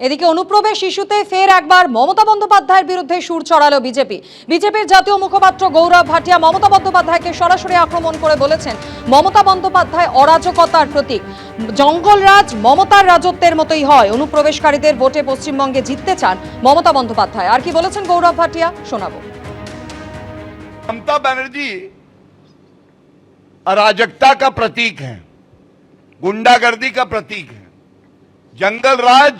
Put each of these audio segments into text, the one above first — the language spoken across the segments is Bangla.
এদিকে অনুপ্রবেশ ইস্যুতে ফের একবার মমতা বন্দ্যোপাধ্যায়ের বিরুদ্ধে সুর চড়ালো বিজেপি বিজেপির জাতীয় মুখপাত্র গৌরব ভাটিয়া মমতা বন্দ্যোপাধ্যায়কে সরাসরি আক্রমণ করে বলেছেন মমতা বন্দ্যোপাধ্যায় অরাজকতার প্রতীক জঙ্গলরাজ মমতার রাজত্বের মতোই হয় অনুপ্রবেশকারীদের ভোটে পশ্চিমবঙ্গে জিততে চান মমতা বন্দ্যোপাধ্যায় আর কি বলেছেন গৌরব ভাটিয়া শোনাবো ममता बनर्जी अराजकता का प्रतीक है गुंडागर्दी का प्रतीक है जंगल राज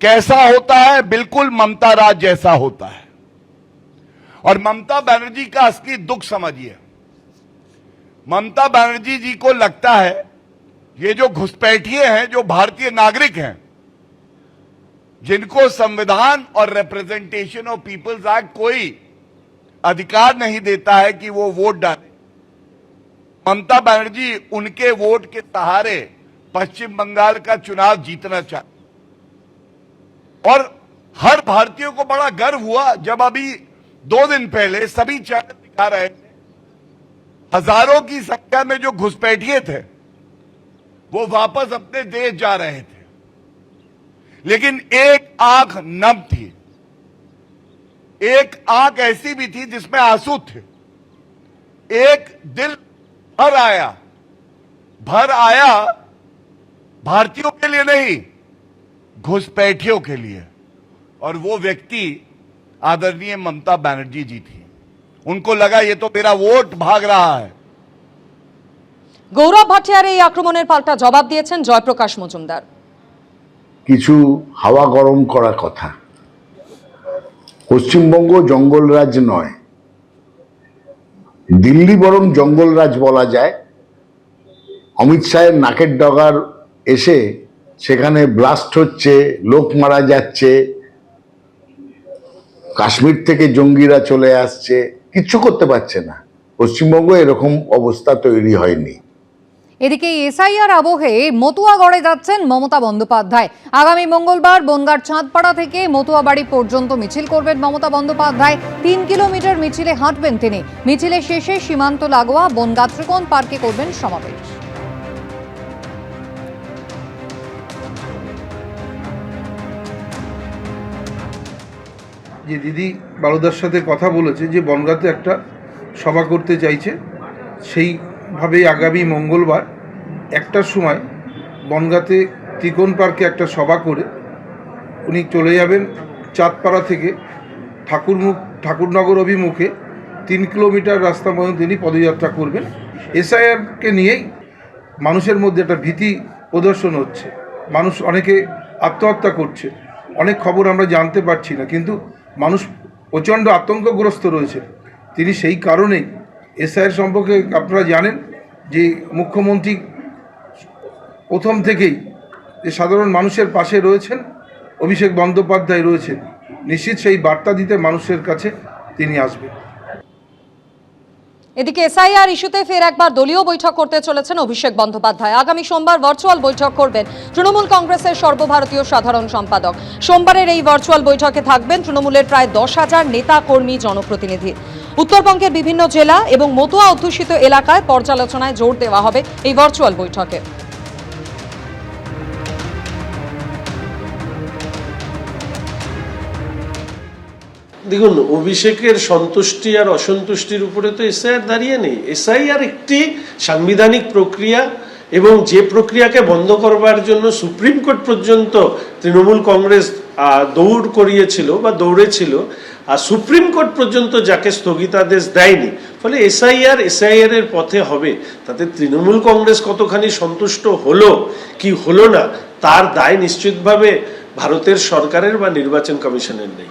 कैसा होता है? बिल्कुल ममता राज जैसा होता है। और ममता बनर्जी का असली दुख समझिए। ममता बनर्जी जी को लगता है, ये जो घुसपैठिए हैं, जो भारतीय नागरिक हैं, जिनको संविधान और रिप्रेजेंटेशन ऑफ़ पीपल्स एक्ट कोई अधिकार नहीं देता है कि वो वोट डाले। ममता बनर्जी उनके वोट के सहारे पश्चिम बंगाल का चुनाव जीतना चाहती और हर भारतीय को बड़ा गर्व हुआ जब अभी दो दिन पहले सभी चैनल दिखा रहे थे, हज़ारों की संख्या में जो घुसपैठिए थे, वो वापस अपने देश जा रहे थे। लेकिन एक आँख नम थी। एक आँख ऐसी भी थी जिसमें आँसू थे। एक दिल भर आया। भर आया भारतीयों के लिए नहीं घुसपैठियों के लिए और वो व्यक्ति आदरणीय ममता बनर्जी जी थी उनको लगा ये तो मेरा वोट भाग रहा है গৌরব ভাটিয়ার এই আক্রমণের পাল্টা জবাব দিয়েছেন জয়প্রকাশ মজুমদার কিছু হাওয়া গরম করা কথা পশ্চিমবঙ্গ জঙ্গলরাজ নয় দিল্লি বরং জঙ্গলরাজ বলা যায় অমিত শাহের নাকের ডগার এসে সেখানে ব্লাস্ট হচ্ছে, লোক মারা যাচ্ছে, কাশ্মীর থেকে জঙ্গিরা চলে আসছে, কিচ্ছু করতে পারছে না। পশ্চিমবঙ্গ এরকম অবস্থা তৈরি হয়নি। এদিকে এসআইআর আবহে মতুয়া গড়ে যাচ্ছেন মমতা বন্দ্যোপাধ্যায়। আগামী মঙ্গলবার বনগার চাঁদপাড়া থেকে মতুয়াবাড়ি পর্যন্ত মিছিল করবেন মমতা বন্দ্যোপাধ্যায়। তিন কিলোমিটার মিছিলে হাঁটবেন তিনি। মিছিলের শেষে সীমান্ত লাগোয়া বনগা ত্রিকোণ পার্কে করবেন সমাবেশ। যে দিদি বারুদার সাথে কথা বলেছে যে বনগাঁতে একটা সভা করতে চাইছে, সেইভাবেই আগামী মঙ্গলবার একটার সময় বনগাঁতে ত্রিকোণ পার্কে একটা সভা করে উনি চলে যাবেন চাঁদপাড়া থেকে ঠাকুরমুখ, ঠাকুরনগর অভিমুখে তিন কিলোমিটার রাস্তা পর্যন্ত তিনি পদযাত্রা করবেন। এসআইআরকে নিয়েই মানুষের মধ্যে একটা ভীতি প্রদর্শন হচ্ছে। মানুষ অনেকে আত্মহত্যা করছে। অনেক খবর আমরা জানতে পারছি না, কিন্তু মানুষ প্রচণ্ড আতঙ্কগ্রস্ত রয়েছে। তিনি সেই কারণে এসআইয়ের সম্পর্কে আপনারা জানেন যে মুখ্যমন্ত্রী প্রথম থেকেই যে সাধারণ মানুষের পাশে রয়েছেন, অভিষেক বন্দ্যোপাধ্যায় রয়েছেন। নিশ্চিত সেই বার্তা দিতে মানুষের কাছে তিনি আসবেন। এদিকে এসআইআর ইস্যুতে ফের একবার দলীয় বৈঠক করতে চলেছেন অভিষেক বন্দ্যোপাধ্যায়। আগামী সোমবার ভার্চুয়াল বৈঠক করবেন তৃণমূল কংগ্রেসের সর্বভারতীয় সাধারণ সম্পাদক। সোমবারের এই ভার্চুয়াল বৈঠকে থাকবেন তৃণমূলের প্রায় দশ হাজার নেতা, কর্মী, জনপ্রতিনিধি। উত্তরবঙ্গের বিভিন্ন জেলা এবং মতুয়া অধ্যুষিত এলাকায় পর্যালোচনায় জোর দেওয়া হবে এই ভার্চুয়াল বৈঠকে। দেখুন, অভিষেকের সন্তুষ্টি আর অসন্তুষ্টির উপরে তো এসআইআর দাঁড়িয়ে নেই। এসআইআর একটি সাংবিধানিক প্রক্রিয়া এবং যে প্রক্রিয়াকে বন্ধ করবার জন্য সুপ্রিম কোর্ট পর্যন্ত তৃণমূল কংগ্রেস দৌড় করিয়েছিল বা দৌড়েছিল, আর সুপ্রিম কোর্ট পর্যন্ত যাকে স্থগিতাদেশ দেয়নি। ফলে এসআইআর এসআইআর এর পথে হবে। তাতে তৃণমূল কংগ্রেস কতখানি সন্তুষ্ট হলো, কি হলো না, তার দায় নিশ্চিতভাবে ভারতের সরকারের বা নির্বাচন কমিশনের নেই।